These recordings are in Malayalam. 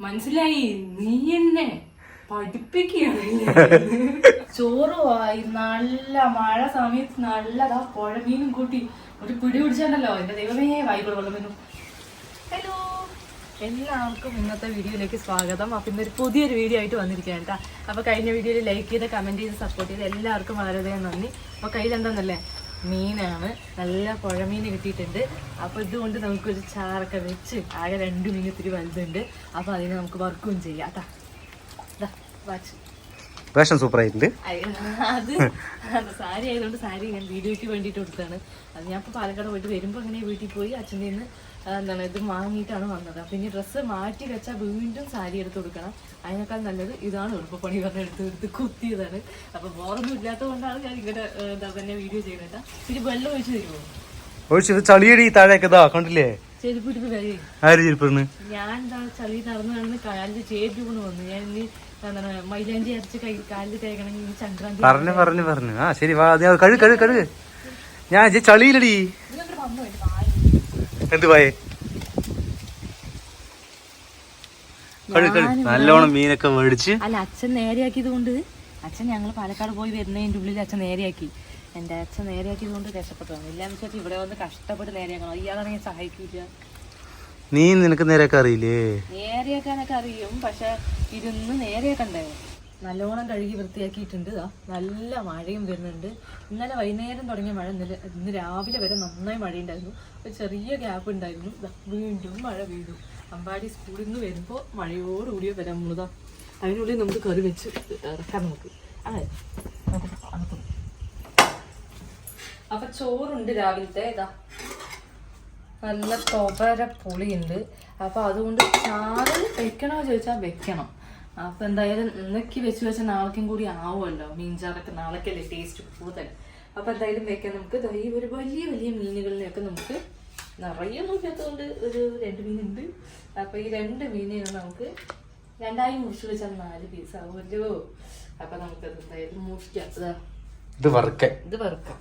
മനസ്സിലായി? നീ എന്നെ പഠിപ്പിക്കുകയാണ് ചോറുമായി നല്ല മഴ സമയത്ത് നല്ലതാ പുഴമീനും കൂട്ടി ഒരു പിടി പിടിച്ചാണല്ലോ എന്റെ ദൈവമേ വായിക്കോളൂ വെള്ളം ഹലോ എല്ലാവർക്കും ഇന്നത്തെ വീഡിയോയിലേക്ക് സ്വാഗതം. അപ്പൊ ഇന്നൊരു പുതിയൊരു വീഡിയോ ആയിട്ട് വന്നിരിക്കുകയാണ് കേട്ടോ. അപ്പൊ കഴിഞ്ഞ വീഡിയോയിൽ ലൈക്ക് ചെയ്ത് കമന്റ് ചെയ്ത് സപ്പോർട്ട് ചെയ്ത് എല്ലാവർക്കും വളരെയധികം നന്ദി. അപ്പൊ കയ്യിൽ എന്താന്നല്ലേ മീനാണ്. നല്ല പുഴമീൻ കിട്ടിയിട്ടുണ്ട്. അപ്പൊ ഇതുകൊണ്ട് നമുക്കൊരു ചാറൊക്കെ വെച്ച് ആകെ രണ്ട് മീൻ ഇത്തിരി വലുതുണ്ട്. അപ്പൊ അതിന് നമുക്ക് വർക്കും ചെയ്യാം. അതാ. വാച്ച്. വേഷം സൂപ്പർ ആയിട്ടുണ്ട്. അത് അത് സാരി ആയതുകൊണ്ട് സാരി ഞാൻ വീഡിയോയ്ക്ക് വേണ്ടിയിട്ട് കൊടുത്താണ് അത് ഞാൻ ഇപ്പോൾ പാലക്കാട് പോയിട്ട് വരുമ്പോൾ അങ്ങനെ വീട്ടിൽ പോയി അച്ഛന്റെ നിന്ന് എന്താണ് ഇത് വാങ്ങിയിട്ടാണ് വന്നത്. അപ്പം ഇനി ഡ്രസ്സ് മാറ്റി വെച്ചാൽ വീണ്ടും സാരി എടുത്ത് കൊടുക്കണം. അതിനേക്കാൾ നല്ലത് ഇതാണ് എളുപ്പപ്പണി പറഞ്ഞ എടുത്ത് എടുത്ത് കുത്തിയതാണ്. അപ്പം ബോറൊന്നും ഇല്ലാത്തത് കൊണ്ടാണ് ഞാൻ ഇങ്ങനെ എന്താ തന്നെ വീഡിയോ ചെയ്യുന്നത്. പിന്നെ വെള്ളം ഒഴിച്ച് തരുമോ ഒഴിച്ചത് ചളിയടി താഴേക്ക് ഇതാ കണ്ടില്ലേ? ഞാൻ എന്താ ചളി നടന്നു നടന്ന് കാലിൽ ചേരുപ്പ് കൊണ്ട് വന്നു. ഞാൻ ഇനി മൈലാഞ്ചി അരച്ച് കൈ കാലിൽ തേക്കണമെങ്കിൽ ഇനി സംക്രാന്തി പറഞ്ഞു പറഞ്ഞു പറഞ്ഞു. ആ ശരി വാ കഴു കഴു കഴു ഞാൻ ചളിയിലടി ഇതിനൊക്കെ വന്നു എന്റെ കാലിൽ. എന്ത് പോയേ? നല്ലോണം മീനൊക്കെ മേടിച്ച്. അല്ല അച്ഛൻ നേരെയാക്കിയത് കൊണ്ട് അച്ഛൻ ഞങ്ങൾ പാലക്കാട് പോയി വരുന്നതിന്റെ ഉള്ളിൽ അച്ഛൻ നേരെയാക്കി. എന്റെ അച്ഛൻ നേരെയാക്കിയത് കൊണ്ട് രക്ഷപ്പെട്ടതാണ് ഇല്ലാന്ന് വെച്ചാൽ ഇവിടെ വന്ന് കഷ്ടപ്പെട്ട് നേരെയാക്കണം. ഇയാളാണെങ്കിൽ സഹായിക്കില്ല നീ നിനക്ക് നേരെയൊക്കെ അറിയില്ലേ? നേരെയാക്കാനൊക്കെ അറിയും പക്ഷെ ഇരുന്ന് നേരെയാക്കണ്ടേ? നല്ലോണം കഴുകി വൃത്തിയാക്കിയിട്ടുണ്ട്. നല്ല മഴയും വരുന്നുണ്ട്. ഇന്നലെ വൈകുന്നേരം തുടങ്ങിയ മഴ ഇന്നലെ ഇന്ന് രാവിലെ വരെ നന്നായി മഴയുണ്ടായിരുന്നു. ഒരു ചെറിയ ഗ്യാപ്പ് ഉണ്ടായിരുന്നു. വീണ്ടും മഴ വീണ്ടും അമ്പാടി സ്കൂളിൽ നിന്ന് വരുമ്പോൾ മഴയോടുകൂടിയ വരാൻ നമ്മളിതാ അതിനുള്ളിൽ നമുക്ക് കറി വെച്ച് ഇറക്കാം നമുക്ക് അതെ. അപ്പൊ ചോറുണ്ട് രാവിലത്തെ. ഇതാ നല്ല തൊവര പുളിയുണ്ട് അപ്പൊ അതുകൊണ്ട് ചാറ് വെക്കണോ ചോദിച്ചാൽ വെക്കണം. അപ്പൊ എന്തായാലും ഇന്നൊക്കെ വെച്ച് വെച്ച നാളേക്കും കൂടി ആവുമല്ലോ. മീൻചാറൊക്കെ നാളേക്കല്ലേ ടേസ്റ്റ് കൂടുതൽ. അപ്പൊ എന്തായാലും വെക്കാൻ നമുക്ക്. ദാ ഈ ഒരു വലിയ വലിയ മീനുകളിനെയൊക്കെ നമുക്ക് നിറയെ നോക്കാത്തതുകൊണ്ട് ഒരു രണ്ട് മീനുണ്ട്. അപ്പൊ ഈ രണ്ട് മീനിനെ നമുക്ക് രണ്ടായി മുറിച്ചു വെച്ചാൽ നാല് പീസ് ആവുമല്ലോ. അപ്പൊ നമുക്ക് എന്തായാലും മുറിക്കാം ഇത് വറുക്കാം. ഇത് വറുക്കാം.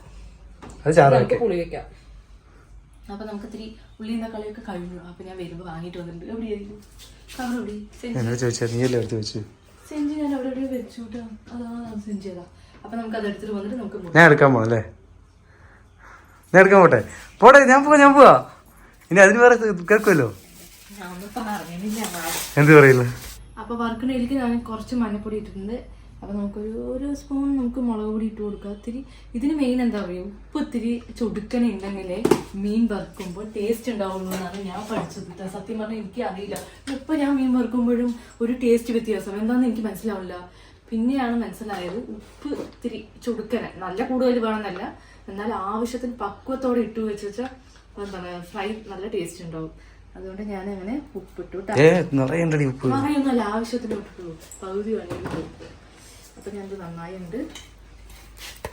നമുക്ക് പുളി വെക്കാം അപ്പൊ നമുക്ക് ഇത്തിരി ഉള്ളി കളിയൊക്കെ കഴിഞ്ഞു. അപ്പൊ ഞാൻ വരുമ്പോ വാങ്ങിട്ട് വന്നിട്ടുണ്ട്. എവിടെയായിരിക്കും? കവർ എവിടെ? സെഞ്ചി എന്നോട് ചോദിച്ചാ നീ അല്ലേ എടുത്ത് വെച്ച്? സെഞ്ചി ഞാൻ അവിടെ എവിടെ വെച്ചു കേട്ടോ. അതാണ് സെഞ്ചി അതാ അപ്പൊ നമുക്ക് അത് എടുത്തിട്ട് വന്നിട്ട് നമുക്ക് ഞാൻ എടുക്കാൻ പോണല്ലേ? ഞാൻ എടുക്കാൻ പോട്ടെ? പോട്ടെ ഞാൻ പോവാ ഞാൻ പോവാ. ഇനി അതിന് വേറെ കേൾക്കുമല്ലോ എന്ത് പറയില്ല? അപ്പൊ വറുക്കണയിലേക്ക് ഞാൻ കുറച്ച് മഞ്ഞപ്പൊടി ഇട്ടിട്ടുണ്ട്. അപ്പൊ നമുക്കൊരു ഒരു സ്പൂൺ നമുക്ക് മുളക് പൊടി ഇട്ട് കൊടുക്കുക ഇത്തിരി ഇതിന് മെയിൻ എന്താ പറയുക ഉപ്പ് ഇത്തിരി ചൊടുക്കനെ ഉണ്ടെങ്കിലേ മീൻ വറുക്കുമ്പോൾ ടേസ്റ്റ് ഉണ്ടാവുള്ളൂ എന്നാണ് ഞാൻ പഠിച്ചത് സത്യം പറഞ്ഞാൽ എനിക്ക് അറിയില്ല. ഇപ്പൊ ഞാൻ മീൻ വറുക്കുമ്പോഴും ഒരു ടേസ്റ്റ് വ്യത്യാസം. എന്താണെന്ന് എനിക്ക് മനസ്സിലാവില്ല. പിന്നെയാണ് മനസ്സിലായത് ഉപ്പ് ഇത്തിരി ചുടുക്കനെ നല്ല കൂടുതൽ വേണമെന്നല്ല. എന്നാൽ ആവശ്യത്തിന് പക്വത്തോടെ ഇട്ട് വെച്ച് വെച്ചാൽ എന്താണ് ഫ്രൈ നല്ല ടേസ്റ്റ് ഉണ്ടാവും. അതുകൊണ്ട് ഞാൻ അങ്ങനെ ഉപ്പിട്ടു പറയൊന്നുമല്ല ആവശ്യത്തിന് ഇട്ടിട്ടുള്ളൂ പകുതി വേണമെങ്കിൽ. അപ്പൊ ഞാൻ ഇത് നന്നായുണ്ട്.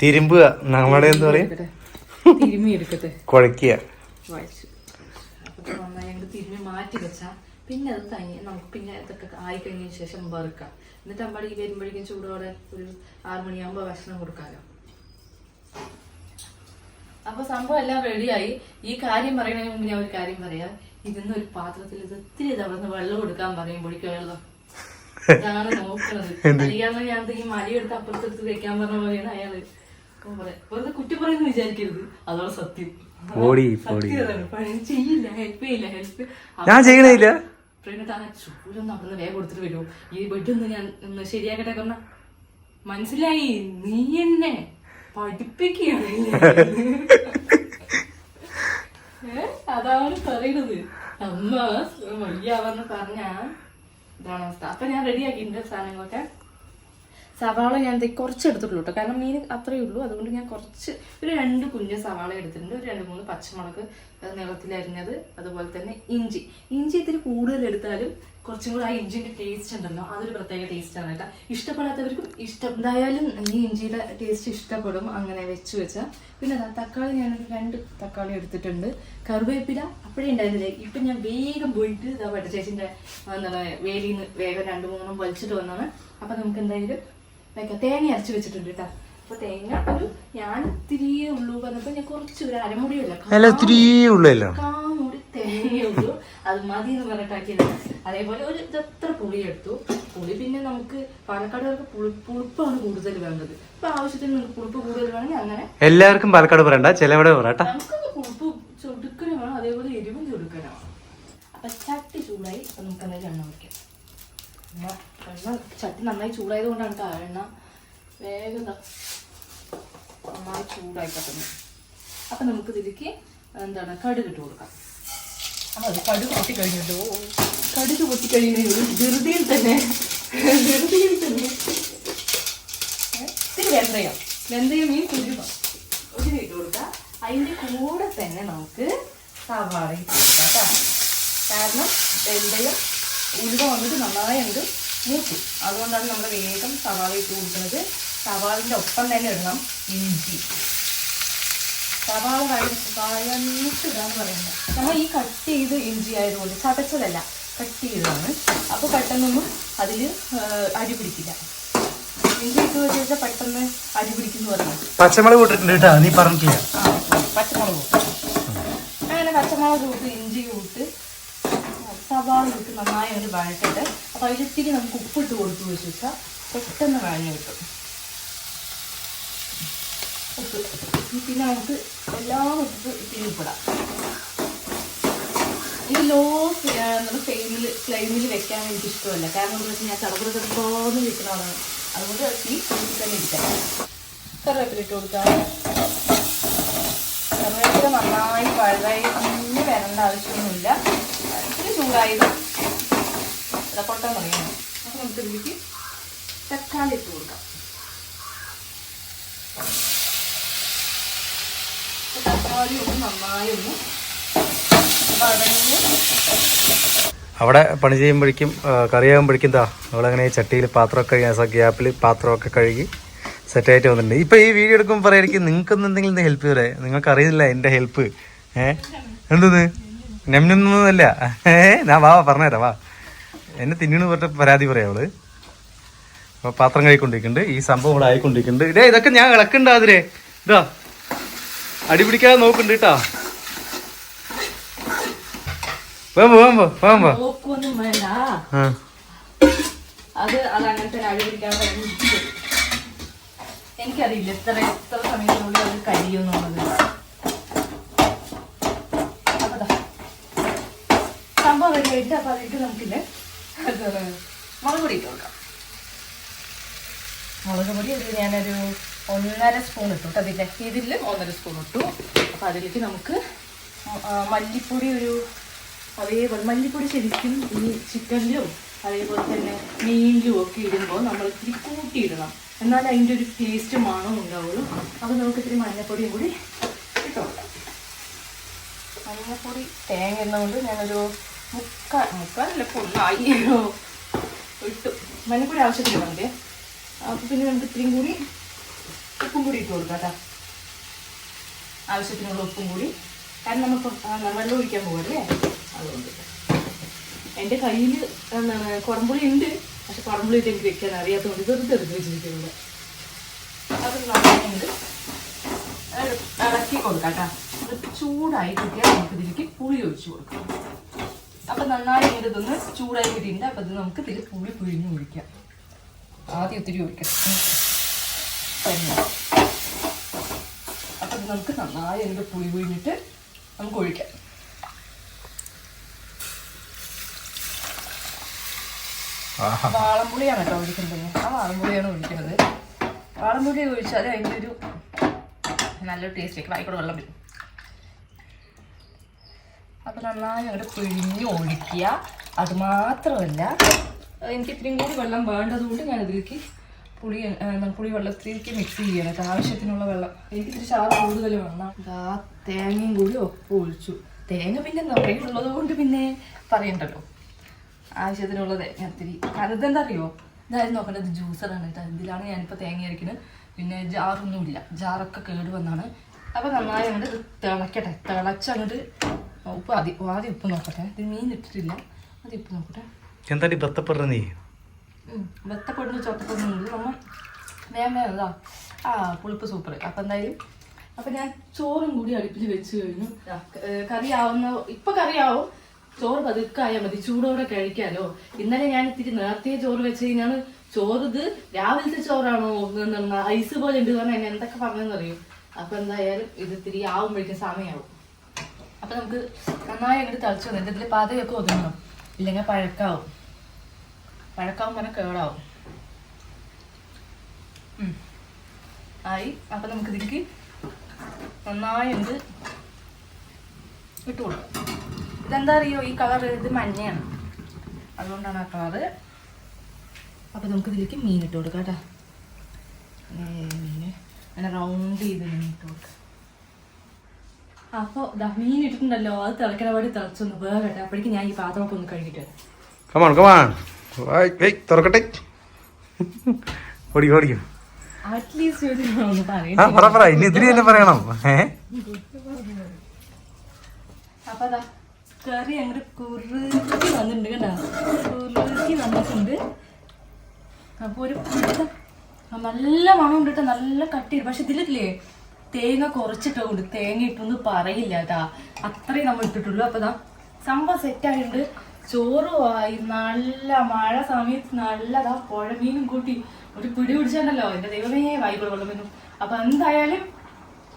തിരുമ്പുക. നമ്മുടെ എന്താ പറയാ? തിരുമ്മി എടുക്കട്ടെ കുഴക്കുക വായിച്ചു അപ്പൊ തിരുമ്മി മാറ്റി വെച്ചാ പിന്നെ അത് തനി നമുക്ക് പിന്നെ ഇതൊക്കെ ആയി കഴിഞ്ഞതിന് ശേഷം വറുക്കാം. എന്നിട്ട് അമ്പാടി വരുമ്പോഴേക്കും ചൂടോടെ ഒരു ആറു മണിയാകുമ്പോ ഭക്ഷണം കൊടുക്കാലോ. അപ്പൊ സംഭവം എല്ലാം റെഡിയായി. ഈ കാര്യം പറയുന്നതിന് മുമ്പ് ഞാൻ ഒരു കാര്യം പറയാം. ഇതിന്ന് ഒരു പാത്രത്തിൽ ഇത് ഇത്തിരി തവണ വെള്ളം കൊടുക്കാൻ പറയുമ്പോഴേക്കും വെള്ളം ഇതാണ് ഞാൻ ഈ മലയെടുത്ത് അപ്പുറത്തെടുത്ത് വെക്കാൻ പറഞ്ഞ പോലെയാണ് അയാൾ. ഓ പറയാ. വെറുതെ കുറ്റി പറയുന്നു വിചാരിക്കരുത്. അതോടെ സത്യം. പോടി പോടി സത്യം അതാണ്. പണി ചെയ്യില്ല ഹെൽപ്പ് ചെയ്യില്ല ഹെൽപ്പ് ഞാൻ ചെയ്യണില്ല ആ വേഗം കൊടുത്തിട്ട് വരുമോ ഈ ബെഡൊന്ന് ഞാൻ ഒന്ന് ശരിയാക്കട്ടെ പറഞ്ഞ. മനസ്സിലായി? നീ എന്നെ പഠിപ്പിക്കുകയാണ്? അതാണ് പറയുന്നത് അമ്മ വയ്യാവെന്ന് പറഞ്ഞ ഇതാണ് അവസ്ഥ. അപ്പൊ ഞാൻ റെഡിയാക്കിയിട്ടുണ്ട് സാധനങ്ങളൊക്കെ. സവാള ഞാൻ കുറച്ച് എടുത്തിട്ടുള്ളൂ കേട്ടോ. കാരണം മീൻ അത്രയേ ഉള്ളൂ. അതുകൊണ്ട് ഞാൻ കുറച്ച് ഒരു രണ്ട് കുഞ്ഞ് സവാള എടുത്തിട്ടുണ്ട്. ഒരു രണ്ട് മൂന്ന് പച്ചമുളക് അരിഞ്ഞത് അതുപോലെ തന്നെ ഇഞ്ചി. ഇഞ്ചി ഇത്തിരി കൂടുതൽ എടുത്താലും കുറച്ചും കൂടെ ആ ഇഞ്ചിന്റെ ടേസ്റ്റ് ഉണ്ടല്ലോ. അതൊരു പ്രത്യേക ടേസ്റ്റ് ആണ് കേട്ടോ. ഇഷ്ടപ്പെടാത്തവർക്കും ഇഷ്ടം. എന്തായാലും ഈ ഇഞ്ചിയുടെ ടേസ്റ്റ് ഇഷ്ടപ്പെടും. അങ്ങനെ വെച്ച് വെച്ചാൽ പിന്നെ അതാ തക്കാളി ഞാനൊരു രണ്ട് തക്കാളി എടുത്തിട്ടുണ്ട്. കറിവേപ്പില അപ്പോഴേ ഉണ്ടായിരുന്നില്ലേ? ഇപ്പൊ ഞാൻ വേഗം പോയിട്ട് ഇതാ വട്ട ചേച്ചിന്റെ എന്താണ് വേലിയിൽ നിന്ന് വേഗം രണ്ട് മൂന്നും വലിച്ചിട്ട് വന്നാണ്. അപ്പൊ നമുക്ക് എന്തായാലും വെക്കാം തേങ്ങ അരച്ച് വെച്ചിട്ടുണ്ട് കേട്ടോ. അപ്പൊ തേങ്ങ ഒരു ഞാൻ ഇത്തിരിയേ ഉള്ളൂ പറഞ്ഞപ്പോ ഞാൻ കുറച്ച് ഒരു അരമുടിയല്ല തേങ്ങയേ ഉള്ളൂ അത് മതി എന്ന് പറഞ്ഞിട്ടാക്കിയതാണ് അതേപോലെ ഒരു ഇതെത്ര പുളി എടുത്തു. പുളി പിന്നെ നമുക്ക് പാലക്കാടുകാർക്ക് പുളി പുളിപ്പാണ് കൂടുതൽ വേണ്ടത്. ഇപ്പൊ ആവശ്യത്തിന് നിങ്ങൾക്ക് പുളിപ്പ് കൂടുതൽ വേണമെങ്കിൽ അങ്ങനെ എല്ലാവർക്കും പാലക്കാട് പറയണ്ട. ചിലവിടെ പറയട്ടെ നമുക്കൊന്ന് പുളിപ്പ് ചൊടുക്കണേ വേണം. അതേപോലെ എരിവും ചൊടുക്കണേ വേണം. അപ്പൊ ചട്ടി ചൂടായി അപ്പൊ നമുക്ക് എന്തായാലും എണ്ണ വയ്ക്കാം എണ്ണ എണ്ണ ചട്ടി നന്നായി ചൂടായത് കൊണ്ടാണ് കേട്ടോ എണ്ണ വേഗം നന്നായി ചൂടായി കിട്ടുന്നത് അപ്പൊ നമുക്ക് ഇതിലേക്ക് എന്താണ് കടുക് ഇട്ട് കൊടുക്കാം. കടുക് പൊട്ടി കഴിഞ്ഞല്ലോ കടുക് പൊട്ടി കഴിഞ്ഞു ധൃതിയിൽ തന്നെ ധൃതിയിൽ തന്നെ ഇത്തിരി വെന്തയം. വെന്തയം മീൻ കുരുമ ഒരു ഇട്ട് കൊടുക്കുക അതിന്റെ കൂടെ തന്നെ നമുക്ക് സവാള ഇട്ട് കൊടുക്കാം കേട്ടോ. കാരണം വെന്തയം ഉലുവ വന്നിട്ട് നന്നായി അങ്ങോട്ട് മൂക്കും അതുകൊണ്ടാണ് നമ്മൾ വേഗം സവാള ഇട്ട് കൊടുക്കുന്നത്. സവാളിന്റെ ഒപ്പം തന്നെ ഇടണം ഇഞ്ചി. സവാള വഴ വഴന്നിട്ട് ഇടാന്ന് പറയുന്നത്. നമ്മൾ ഈ കട്ട് ചെയ്ത് ഇഞ്ചി ആയതുകൊണ്ട് ചതച്ചതല്ല കട്ട് ചെയ്തതാണ്. അപ്പോൾ പെട്ടെന്നൊന്നും അതിൽ അരി പിടിക്കില്ല. ഇഞ്ചി ഇട്ട് വെച്ചാൽ പെട്ടെന്ന് അരി പിടിക്കുന്നു പറഞ്ഞു. പച്ചമുളക് കൂട്ടിട്ടുണ്ട് കേട്ടോ നീ പറഞ്ഞിട്ടില്ല ആ പച്ചമുളക് അങ്ങനെ പച്ചമുളക് കൂട്ട് ഇഞ്ചി കൂട്ട് സവാള കൂട്ട് നന്നായി ഒരു വഴറ്റിട്ട്. അപ്പോൾ അതിലിത്തിരി നമുക്ക് ഉപ്പിട്ട് കൊടുത്തു വെച്ച് വെച്ചാൽ പെട്ടെന്ന് വഴഞ്ഞു കിട്ടും. ഉപ്പ്. പിന്നെ നമുക്ക് എല്ലാം ഇട്ടിട്ട് ഇട്ടിരിപ്പെടാം. ഇത് ലോ ഫ്ലെയിമിൽ ഫ്ലെയിമിൽ വെക്കാൻ എനിക്ക് ഇഷ്ടമല്ല കാരണം എന്താ വെച്ചാൽ ഞാൻ ചടപുറ ചെറുപ്പോന്ന് വെക്കുന്നതാണ് അതുകൊണ്ട് തീ കൂട്ടി തന്നെ ഇരിക്കാം. കറിവേപ്പില ഇട്ട് കൊടുക്കാം. കറിവേപ്പില നന്നായി പഴതായി ഇങ്ങനെ വരേണ്ട ആവശ്യമൊന്നുമില്ല. ഇത്തിരി ചൂടായത് ഇടപ്പൊട്ടെന്ന് പറയാം അപ്പോൾ നമുക്ക് ഇതിലേക്ക് തക്കാളി ഇട്ട് കൊടുക്കാം. അവിടെ പണി ചെയ്യുമ്പോഴേക്കും കറിയാകുമ്പോഴേക്കും താ അവളങ്ങനെ ചട്ടിയിൽ പാത്രമൊക്കെ ഗ്യാപ്പിൽ പാത്രമൊക്കെ കഴുകി സെറ്റായിട്ട് വന്നിട്ടുണ്ട്. ഇപ്പം ഈ വീഡിയോ എടുക്കുമ്പോൾ പറയായിരിക്കും നിങ്ങൾക്കൊന്നും എന്തെങ്കിലും ഹെൽപ്പ് ചെയ്തേ നിങ്ങൾക്ക് എന്റെ ഹെൽപ്പ് ഏ? എന്തത് നെമ്നൊന്നുമല്ല ഏ? ഞാൻ വാ പറഞ്ഞുതരാം വാ. എന്നെ തിന്നണു പറഞ്ഞ പരാതി പറയാം അവൾ. അപ്പോൾ പാത്രം കഴിക്കൊണ്ടിരിക്കുന്നുണ്ട് ഈ സംഭവം ഇവിടെ ആയിക്കൊണ്ടിരിക്കുന്നുണ്ട്. ഇതേ ഇതൊക്കെ ഞാൻ അതിരെ ഇതാ അടി പിടിക്കാതെ നോക്കുന്നുണ്ട് കേട്ടാ. വേമ്പോ വേമ്പോ വേമ്പോ. നോക്കൊന്നും വേണ്ട. അത് അത് അങ്ങനെ തന്നെ അഴിപിടിക്കാൻ എനിക്കറിയില്ല എത്ര എത്ര സമയത്തിനുള്ളിൽ അത് കഴിയുമെന്നുള്ളത് സംഭവം റെഡി ആയിട്ട് അപ്പൊ അതിലേക്ക് നമുക്കില്ലേ അത് മുളക് പൊടി ഇട്ട് കൊടുക്കാം. മുളക് പൊടി ഒരു ഞാനൊരു ഒന്നര സ്പൂൺ ഇട്ടു കേട്ടോ അതിന്റെ. ഇതിൽ ഒന്നര സ്പൂൺ ഇട്ടു. അപ്പോൾ അതിലേക്ക് നമുക്ക് മല്ലിപ്പൊടി ഒരു അതേപോലെ മല്ലിപ്പൊടി ശരിക്കും ഈ ചിക്കനിലും അതേപോലെ തന്നെ മീനിലും ഒക്കെ ഇടുമ്പോൾ നമ്മൾ ഇത്തിരി കൂട്ടിയിടണം. എന്നാൽ അതിന്റെ ഒരു ടേസ്റ്റ് മണവും ഉണ്ടാവുള്ളൂ. അപ്പോൾ നമുക്ക് ഇത്തിരി മഞ്ഞൾപ്പൊടിയും കൂടി കിട്ടും മഞ്ഞപ്പൊടി മഞ്ഞൾപ്പൊടി തേങ്ങ എന്നുകൊണ്ട് ഞാനൊരു മുക്കാൽ മുക്കാലല്ല ഫുള്ളായി. ഇട്ടു. മഞ്ഞൾപ്പൊടി ആവശ്യത്തിന് വേണ്ടേ അപ്പോൾ പിന്നെ നമുക്ക് ഇത്രയും കൂടി ഉപ്പും കൂടി ഇട്ട് കൊടുക്കാം കേട്ടോ. ആവശ്യത്തിനുള്ള ഉപ്പും കൂടി. കാരണം നമുക്ക് വെള്ളം ഒഴിക്കാൻ പോകല്ലേ അതുകൊണ്ട്. എന്റെ കയ്യിൽ എന്താണ് കുടംപുളി ഉണ്ട്. പക്ഷെ കുടംപുളി ഇട്ട് എനിക്ക് വെക്കാൻ അറിയാത്തതുകൊണ്ട് വെറുതെ എടുത്ത് വെച്ചിരിക്കുന്നത് അത് നന്നായിട്ട് ഇളക്കി കൊടുക്കാം കേട്ടോ. അത് ചൂടായി കിട്ടിയാൽ നമുക്ക് ഇതിലേക്ക് പുളി ഒഴിച്ചു കൊടുക്കാം. അപ്പം നന്നായി ഇങ്ങനെ ഇതൊന്ന് ചൂടായി കിട്ടിയിട്ടുണ്ട്. അപ്പം ഇത് നമുക്ക് ഇതിൽ പുളി പിഴിഞ്ഞ് ഒഴിക്കാം. ആദ്യം ഒത്തിരി ഒഴിക്കാം തന്നെ. അപ്പം ഇത് നമുക്ക് നന്നായി അതിന്റെ പുളി പിഴിഞ്ഞിട്ട് നമുക്ക് ഒഴിക്കാം. വാളംപുളിയാണ് കേട്ടോ ഒഴിക്കുന്നത്. ആ വാളംപുളിയാണ് ഒഴിക്കുന്നത്. വാളംപുളി ഒഴിച്ചാൽ അതിന്റെ ഒരു നല്ലൊരു ടേസ്റ്റ് വായിക്കൂടെ വെള്ളം വരും. അപ്പം നന്നായി അവിടെ പിഴിഞ്ഞ് ഒഴിക്കുക. അതുമാത്രമല്ല എനിക്ക് ഇത്രയും കൂടി വെള്ളം വേണ്ടതുകൊണ്ട് ഞാൻ ഇതിലേക്ക് പുളി പുളി വെള്ളത്തിലേക്ക് മിക്സ് ചെയ്യണം. ആവശ്യത്തിനുള്ള വെള്ളം. എനിക്ക് ഇത്തിരി ചാറ് കൂടുതൽ വേണം. ആ തേങ്ങയും കൂടി ഒപ്പം ഒഴിച്ചു. തേങ്ങ പിന്നെ നിറയുള്ളത് കൊണ്ട് പിന്നെ പറയണ്ടല്ലോ. ആവശ്യത്തിനുള്ള തേങ്ങ ഇത്തിരി. ഇതെന്താ അറിയോ ഇതായിരുന്നു നോക്കേണ്ടത്. ജ്യൂസറാണ് കേട്ടോ. ഇതിലാണ് ഞാനിപ്പോൾ തേങ്ങ അരക്കുന്നത് പിന്നെ ജാറൊന്നുമില്ല. ജാറൊക്കെ കേട് വന്നാണ്. അപ്പോൾ നന്നായി അങ്ങോട്ട് തിളക്കട്ടെ. തിളച്ചങ്ങോട്ട് ഉപ്പ് ആദ്യം ആദ്യം ഉപ്പ് നോക്കട്ടെ. ഇത് മീൻ ഇട്ടിട്ടില്ല. ആദ്യം ഉപ്പ് നോക്കട്ടെ. എന്താ ബത്തപ്പെടുന്നേ ഉം. വെത്തപ്പെടുന്ന ചൊത്തപ്പെടുന്നുണ്ട് നമ്മൾ വേഗം വേഗം ആ പുളിപ്പ് സൂപ്പർ അപ്പം എന്തായാലും അപ്പൊ ഞാൻ ചോറും കൂടി അടുപ്പിൽ വെച്ച് കഴിഞ്ഞു. കറി ആവുന്ന കറിയാവുന്ന കറി കറിയാവും. ചോറ് പതുക്കായാൽ മതി. ചൂടോടെ കഴിക്കാലോ. ഇന്നലെ ഞാൻ ഇത്തിരി നേരത്തെ ചോറ് വെച്ച് കഴിഞ്ഞാൽ ചോറ് ഇത് രാവിലത്തെ ചോറാണോ എന്നുള്ള ഐസ് പോലെ ഉണ്ട് പറഞ്ഞാൽ എന്നെ എന്തൊക്കെ പറഞ്ഞെന്നറിയും? അപ്പൊ എന്തായാലും ഇത് ഇത്തിരി ആവുമ്പോഴേക്കും സമയമാവും അപ്പൊ നമുക്ക് നന്നായി അങ്ങോട്ട് തളിച്ചു വന്നിട്ട് ഇതിൽ പാതയൊക്കെ ഒതുങ്ങണം. ഇല്ലെങ്കിൽ പഴക്കാവും. പഴക്കാവും പറഞ്ഞാൽ കേടാവും. ആയി. അപ്പൊ നമുക്ക് ഇതിലേക്ക് നന്നായി ഉണ്ട് ഇട്ട് കൊടുക്കാം. ഇതെന്താ അറിയോ? ഈ കളർ ഇത് മഞ്ഞയാണ്. അതുകൊണ്ടാണ് ആ കളറ് അപ്പൊ നമുക്ക് ഇതിലേക്ക് മീൻ ഇട്ട് കൊടുക്കാം കേട്ടോ. മീൻ അങ്ങനെ റൗണ്ട് ചെയ്ത് മീൻ ഇട്ട് കൊടുക്കാം. അപ്പോൾ ദാ മീൻ ഇട്ടിട്ടുണ്ടല്ലോ. അത് തിളക്കണ പാടി തിളച്ചൊന്ന് വേറെ അപ്പോഴേക്കും ഞാൻ ഈ പാത്രമൊക്കെ ഒന്ന് കഴുകിട്ട് വരാം. തുറക്കട്ടെ. ഓടി ഓടിക്കോ. പറയും. ആ പറ പറ ഇനി ഇതിന് തന്നെ പറയണം. ഏ? കറി അങ്ങോട്ട് കുറുക്കി വന്നിട്ടുണ്ട് കണ്ടാ? കുറുക്കി വന്നിട്ടുണ്ട്. അപ്പോൾ ഒരു. നല്ല മണം ഉണ്ട് കേട്ടോ നല്ല കട്ടി പക്ഷെ ഇതിലില്ലേ തേങ്ങ കുറച്ചിട്ടുണ്ട് തേങ്ങ ഇട്ടൊന്നും പറയില്ല കേട്ടാ അത്രയും നമ്മൾ ഇട്ടിട്ടുള്ളൂ. അപ്പൊ സെറ്റ് സെറ്റായിട്ടുണ്ട് ചോറും ആയി നല്ല മഴ സമയത്ത് നല്ലതാ പുഴ മീനും കൂട്ടി ഒരു പിടി പിടിച്ചാണ്ടല്ലോ. എന്റെ ദൈവമേ വായിക്കോളൂ വെള്ളം അപ്പൊ എന്തായാലും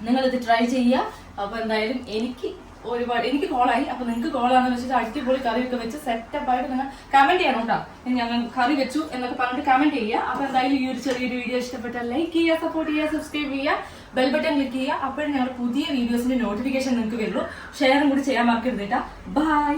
നിങ്ങൾ ഇത് ട്രൈ ചെയ്യുക അപ്പൊ എന്തായാലും എനിക്ക് ഒരുപാട് എനിക്ക് കോളായി അപ്പൊ നിങ്ങൾക്ക് കോളാന്ന് വെച്ചിട്ട് അടിപൊളി കറിയൊക്കെ വെച്ച് സെറ്റപ്പ് ആയിട്ട് നിങ്ങൾ കമന്റ് ചെയ്യണം കേട്ടോ ഞങ്ങൾ കറി വെച്ചു എന്നൊക്കെ പറഞ്ഞിട്ട് കമന്റ് ചെയ്യുക അപ്പൊ എന്തായാലും ഈ ഒരു ചെറിയൊരു വീഡിയോ ഇഷ്ടപ്പെട്ടാൽ ലൈക്ക് ചെയ്യുക സപ്പോർട്ട് ചെയ്യുക സബ്സ്ക്രൈബ് ചെയ്യുക ബെൽ ബട്ടൺ ക്ലിക്ക് ചെയ്യുക അപ്പോഴും ഞങ്ങളുടെ പുതിയ വീഡിയോസിന്റെ നോട്ടിഫിക്കേഷൻ നിങ്ങൾക്ക് വരുള്ളൂ. ഷെയറും കൂടി ചെയ്യാൻ മറക്കരുത് കേട്ടോ. ബൈ